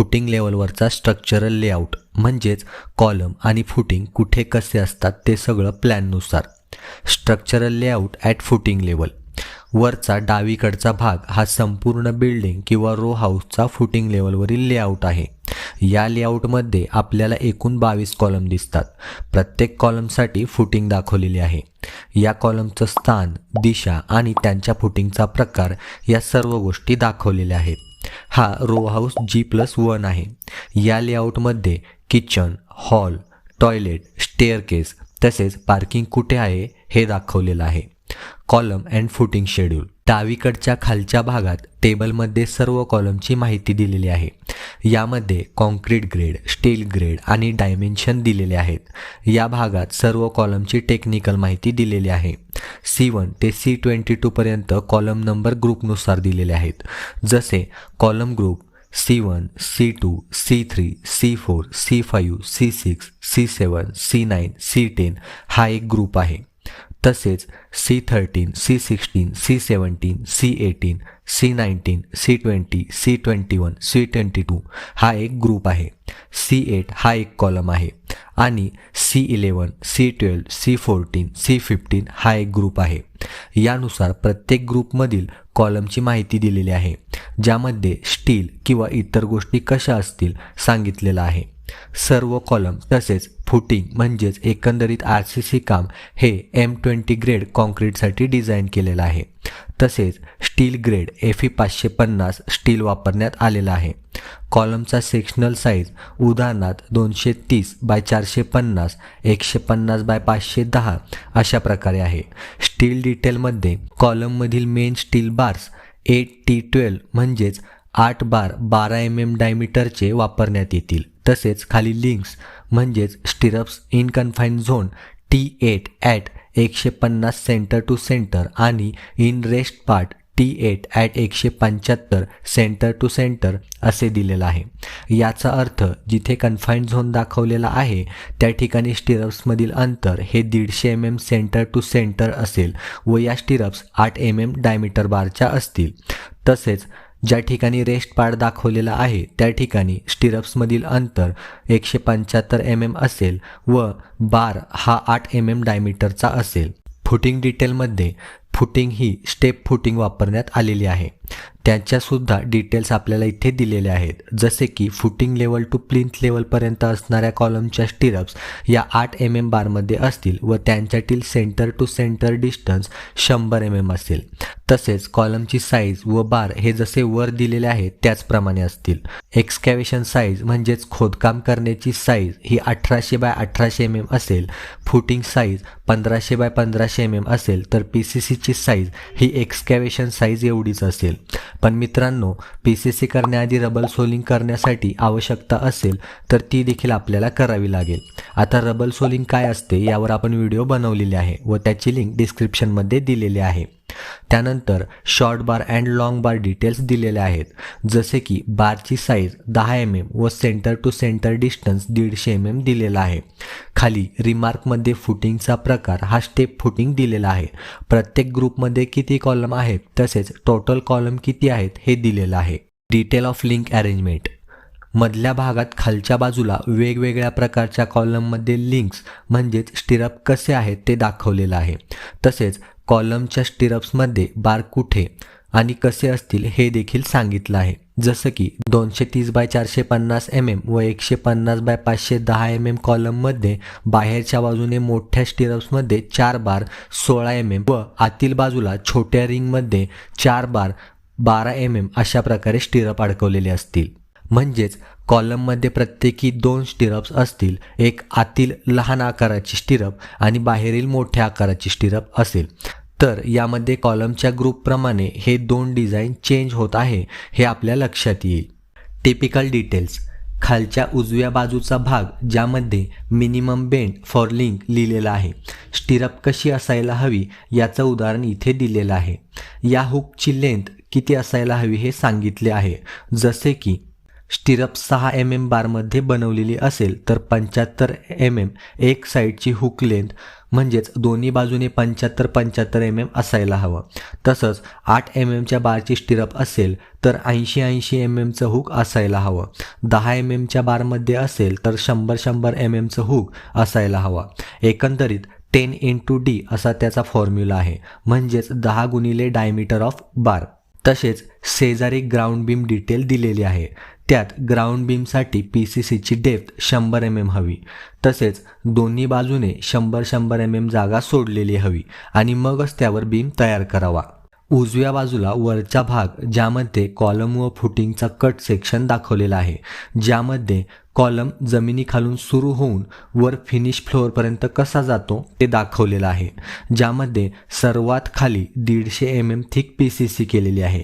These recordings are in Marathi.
फुटिंग लेवलवरचा स्ट्रक्चरल लेआउट म्हणजेच कॉलम आणि फुटिंग कुठे कसे असतात ते सगळं प्लॅननुसार structural layout at footing level वरचा डावीकडचा भाग हा संपूर्ण बिल्डिंग किंवा रो हाऊसचा फुटिंग लेवलवरील लेआउट आहे. या लेआउटमध्ये आपल्याला एकूण बावीस कॉलम दिसतात. प्रत्येक कॉलमसाठी फुटिंग दाखवलेली आहे. या कॉलमचं स्थान दिशा आणि त्यांच्या फुटिंगचा प्रकार या सर्व गोष्टी दाखवलेल्या आहेत. हा row house G plus one आहे. या लेआउटमध्ये किचन हॉल टॉयलेट स्टेअरकेस तसेच पार्किंग कुठे आहे हे दाखवलेलं आहे. कॉलम अँड फुटिंग शेड्यूल डावीकडच्या खालच्या भागात टेबलमध्ये सर्व कॉलमची माहिती दिलेली आहे. यामध्ये कॉन्क्रीट ग्रेड स्टील ग्रेड आणि डायमेन्शन दिलेले आहेत. या भागात सर्व कॉलमची टेक्निकल माहिती दिलेली आहे. सी वन ते सी ट्वेंटी टूपर्यंत कॉलम नंबर ग्रुपनुसार दिलेले आहेत. जसे column group C one C two C three C four C five C six C seven C nine C ten हा एक ग्रुप आहे. तसेच C thirteen C sixteen C seventeen C eighteen C nineteen C twenty C twenty one C twenty two हा एक ग्रुप आहे. सी एट हा एक कॉलम आहे. आणि C eleven C twelve C fourteen C fifteen हा एक ग्रुप आहे. यानुसार प्रत्येक ग्रुपमधील कॉलमची माहिती दिलेली आहे ज्यामध्ये स्टील किंवा इतर गोष्टी कशा असतील सांगितलेलं आहे. सर्व कॉलम तसेच फुटिंग म्हणजेच एकंदरीत आर सी सी काम हे एम ट्वेंटी ग्रेड कॉन्क्रीटसाठी डिझाईन केलेलं आहे. तसेच स्टील ग्रेड एफ ई पाचशे पन्नास स्टील वापरण्यात आलेला आहे. कॉलमचा सेक्शनल साईज उदाहरणार्थ दोनशे तीस बाय चारशे पन्नास एकशे पन्नास बाय पाचशे दहा अशा प्रकारे आहे. स्टील डिटेलमध्ये कॉलममधील main steel bars eight T twelve म्हणजेच आठ बार बारा एम एम डायमीटरचे वापरण्यात येतील. तसेच खाली लिंक्स म्हणजेच stirrups in confine zone T eight at एकशे पन्नास सेंटर टू सेंटर आणि in rest part T eight at एकशे पंच्याहत्तर सेंटर टू सेंटर असे दिलेलं आहे. याचा अर्थ जिथे कन्फाईन झोन दाखवलेला आहे त्या ठिकाणी स्टिरप्समधील अंतर हे दीडशे M M centre to centre असेल व या स्टिरप्स आठ एम एम डायमीटर बारच्या असतील. तसेच ज्या ठिकाणी रेस्ट पार्ट दाखवलेला आहे त्या ठिकाणी स्टिरप्समधील अंतर एकशे पंच्याहत्तर एम एम असेल व बार हा आठ एम एम डायमीटरचा असेल. फुटिंग डिटेलमध्ये फुटिंग ही स्टेप फुटिंग वापरण्यात आलेली आहे. त्यांच्यासुद्धा डिटेल्स आपल्याला इथे दिलेले आहेत. जसे की फुटिंग लेवल टू प्लिंथ लेवलपर्यंत असणाऱ्या कॉलमच्या स्टिरप्स या आठ एम एम बारमध्ये असतील व त्यांच्यातील सेंटर टू सेंटर डिस्टन्स शंभर एम एम असेल तसेच कॉलमची साईज व बार हे जसे वर दिलेले आहेत त्याचप्रमाणे असतील. एक्सकॅवेशन साईज म्हणजेच खोदकाम करण्याची साईज ही अठराशे बाय अठराशे एम एम असेल. फुटिंग साईज पंधराशे बाय पंधराशे एम एम असेल. तर पी सी सीची साईज ही एक्सकॅवेशन साईज एवढीच असेल. पण मित्रांनो पी सी सी करण्याआधी रबल सोलिंग करण्यासाठी आवश्यकता असेल तर ती देखील आपल्याला करावी लागेल. आता रबल सोलिंग काय असते यावर आपण व्हिडिओ बनवलेले आहे व त्याची लिंक डिस्क्रिप्शनमध्ये दिलेली आहे. त्यानंतर short bar and long bar details दिलेले आहेत. जसे की बारची साईज दहा एम एम व सेंटर टू सेंटर डिस्टन्स दीडशे एम एम दिलेला आहे. खाली रिमार्कमध्ये फुटिंगचा प्रकार हा स्टेप फुटिंग दिलेला आहे. प्रत्येक ग्रुपमध्ये किती कॉलम आहेत तसेच टोटल कॉलम किती आहेत हे दिलेलं आहे. डिटेल ऑफ लिंक अरेंजमेंट मधल्या भागात खालच्या बाजूला वेगवेगळ्या प्रकारच्या कॉलममध्ये लिंक्स म्हणजेच स्टिरअप कसे आहेत ते दाखवलेलं आहे. तसेच कॉलमच्या स्टिरप्समध्ये बार कुठे आणि कसे असतील हे देखील सांगितलं आहे. जसं की दोनशे तीस बाय चारशे पन्नास एम एम व एकशे पन्नास बाय पाचशे दहा एम एम कॉलममध्ये बाहेरच्या बाजूने मोठ्या स्टिरप्समध्ये चार बार सोळा एम एम व आतील बाजूला छोट्या रिंगमध्ये चार बार बारा एम एम अशा प्रकारे स्टिरप अडकवलेले असतील. म्हणजेच कॉलममध्ये प्रत्येकी दोन स्टिरप्स असतील. एक आतील लहान आकाराची स्टिरप आणि बाहेरील मोठ्या आकाराची स्टिरप असेल. तर यामध्ये कॉलमच्या ग्रुपप्रमाणे हे दोन डिझाईन चेंज होत आहे हे आपल्या लक्षात येईल. टिपिकल डिटेल्स खालच्या उजव्या बाजूचा भाग ज्यामध्ये मिनिमम बेंड फॉर लिंक लिहिलेला आहे. स्टिरप कशी असायला हवी याचं उदाहरण इथे दिलेलं आहे. या हुकची लेंथ किती असायला हवी हे सांगितले आहे. जसे की स्टिरप सहा एम एम बारमध्ये बनवलेली असेल तर पंच्याहत्तर एम एम एक साईडची हुक लेंथ म्हणजेच दोन्ही बाजूने पंच्याहत्तर पंच्याहत्तर एम एम असायला हवं. तसंच आठ एम एमच्या बारची स्टिरअप असेल तर ऐंशी ऐंशी एम एमचं हुक असायला हवं. दहा एम एमच्या बारमध्ये असेल तर शंभर शंभर एम एमचं हुक असायला हवा. एकंदरीत टेन इंटू डी असा त्याचा फॉर्म्युला आहे. म्हणजेच दहा गुणिले डायमीटर ऑफ बार तसेच शेजारी ग्राउंड बीम डिटेल दिलेली आहे. त्यात ग्राउंड बीमसाठी पी सी सीची डेप्थ शंभर एम एम हवी. तसेच दोन्ही बाजूने शंभर शंभर एम एम जागा सोडलेली हवी आणि मगच त्यावर बीम तयार करावा. उजव्या बाजूला वरचा भाग ज्यामध्ये कॉलम व फुटिंगचा कट सेक्शन दाखवलेला आहे ज्यामध्ये कॉलम जमिनीखालून सुरू होऊन वर फिनिश फ्लोअरपर्यंत कसा जातो ते दाखवलेलं आहे ज्यामध्ये सर्वात खाली दीडशे M M thick P C C केलेली आहे.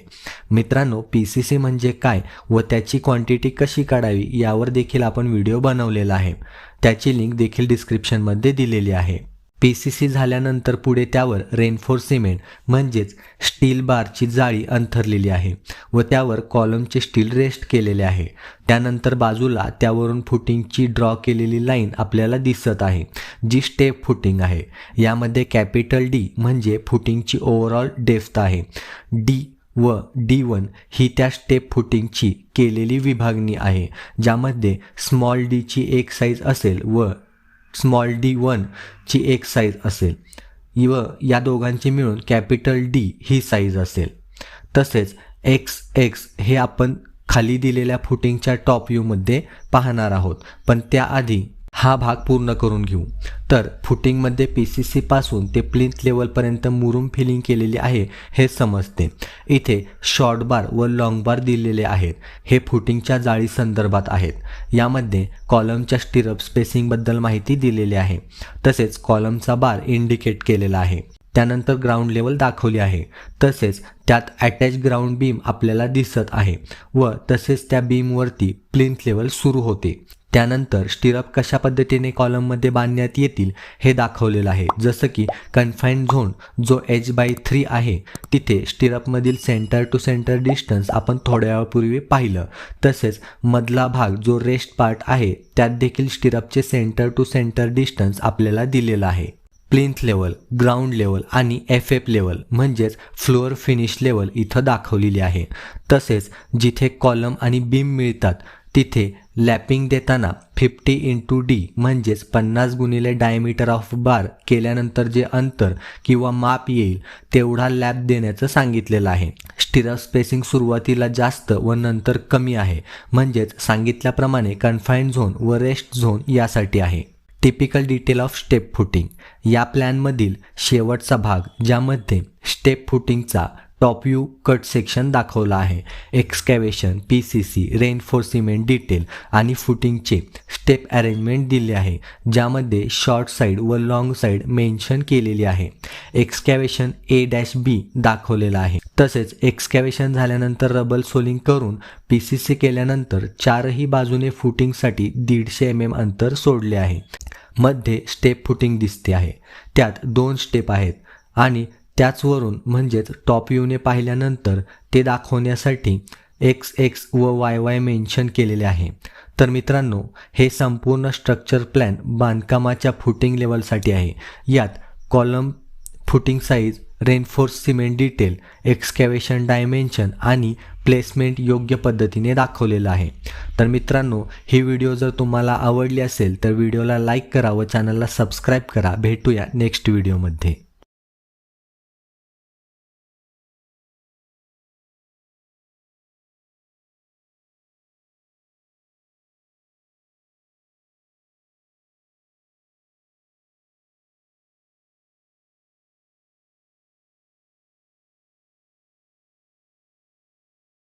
मित्रांनो पी सी सी म्हणजे काय व त्याची क्वांटिटी कशी काढावी यावर देखील आपण व्हिडिओ बनवलेला आहे. त्याची लिंक देखील डिस्क्रिप्शनमध्ये दिलेली आहे. पी सी सी झाल्यानंतर पुढे त्यावर रेनफोर्स सिमेंट म्हणजेच स्टील बारची जाळी अंथरलेली आहे व त्यावर कॉलमचे स्टील रेस्ट केलेले आहे. त्यानंतर बाजूला त्यावरून फुटिंगची ड्रॉ केलेली लाईन आपल्याला दिसत आहे जी स्टेप फुटिंग आहे. यामध्ये कॅपिटल डी म्हणजे फुटिंगची ओव्हरऑल डेफ्थ आहे. डी व डी वन ही त्या स्टेप फुटिंगची केलेली विभागणी आहे ज्यामध्ये स्मॉल डीची एक साईज असेल व स्मॉल डी वनची एक साईज असेल. व या दोघांची मिळून कॅपिटल डी ही साईज असेल. तसेच एक्स एक्स हे आपण खाली दिलेल्या फुटिंगच्या टॉप व्ह्यूमध्ये पाहणार आहोत. पण त्याआधी हा भाग पूर्ण करून घेऊ. तर फुटिंगमध्ये पी सी सीपासून ते प्लिंथ लेवलपर्यंत मुरुम फिलिंग केलेली आहे हे समजते. इथे शॉर्ट बार व लाँग बार दिलेले आहेत. हे फुटिंगच्या जाळी संदर्भात आहेत. यामध्ये कॉलमच्या स्टिरअप स्पेसिंगबद्दल माहिती दिलेली आहे. तसेच कॉलमचा बार इंडिकेट केलेला आहे. त्यानंतर ग्राउंड लेवल दाखवली आहे. तसेच त्यात अटॅच ग्राउंड बीम आपल्याला दिसत आहे व तसेच त्या बीमवरती प्लिंथ लेवल सुरू होते. त्यानंतर स्टिरअप कशा पद्धतीने कॉलममध्ये बांधण्यात येतील हे दाखवलेलं आहे. जसं की कन्फाईंड झोन जो एच बाय थ्री आहे तिथे स्टिरअपमधील सेंटर टू सेंटर डिस्टन्स आपण थोड्या वेळापूर्वी पाहिलं. तसेच मधला भाग जो रेस्ट पार्ट आहे त्यात देखील स्टिरअपचे सेंटर टू सेंटर डिस्टन्स आपल्याला दिलेलं आहे. प्लिंथ लेवल ग्राउंड लेवल आणि एफ एफ लेवल म्हणजेच फ्लोअर फिनिश लेवल इथं दाखवलेली आहे. तसेच जिथे कॉलम आणि बीम मिळतात तिथे लॅपिंग देताना फिफ्टी इंटू डी म्हणजेच पन्नास गुणिले डायमीटर ऑफ बार केल्यानंतर जे अंतर किंवा माप येईल तेवढा लॅप देण्याचं सांगितलेलं आहे. स्टिरअप स्पेसिंग सुरुवातीला जास्त व नंतर कमी आहे. म्हणजेच सांगितल्याप्रमाणे कन्फाईन झोन व रेस्ट झोन यासाठी आहे. Typical detail of step footing या प्लॅनमधील शेवटचा भाग ज्यामध्ये स्टेप फुटिंगचा टॉप व्यू कट सेक्शन दाखवला आहे. Excavation P C C reinforcement detail आणि फुटिंगचे स्टेप अरेंजमेंट दिले आहे ज्यामध्ये शॉर्ट साईड व लाँग साईड मेन्शन केलेली आहे. एक्सकॅवेशन ए डॅश बी दाखवलेला आहे. तसेच एक्सकॅवेशन झाल्यानंतर रबल सोलिंग करून पी सी सी केल्यानंतर चारही बाजूने फुटिंगसाठी दीडशे एम एम अंतर सोडले आहे. मध्ये स्टेप फुटिंग दिसते आहे. त्यात दोन स्टेप आहेत आणि त्याचवरून म्हणजेच टॉप व्ह्यूने पाहिल्यानंतर ते दाखवण्यासाठी एक्स एक्स व वाय वाय मेन्शन केलेले आहे. तर मित्रांनो हे संपूर्ण स्ट्रक्चर प्लॅन बांधकामाच्या फुटिंग लेवलसाठी आहे. यात column footing size reinforcement detail excavation dimension आणि प्लेसमेंट योग्य पद्धतीने दाखवलेलं आहे. तर मित्रांनो ही व्हिडिओ जर तुम्हाला आवडली असेल तर व्हिडिओला लाईक करा व चॅनलला सबस्क्राईब करा. भेटूया नेक्स्ट व्हिडिओमध्ये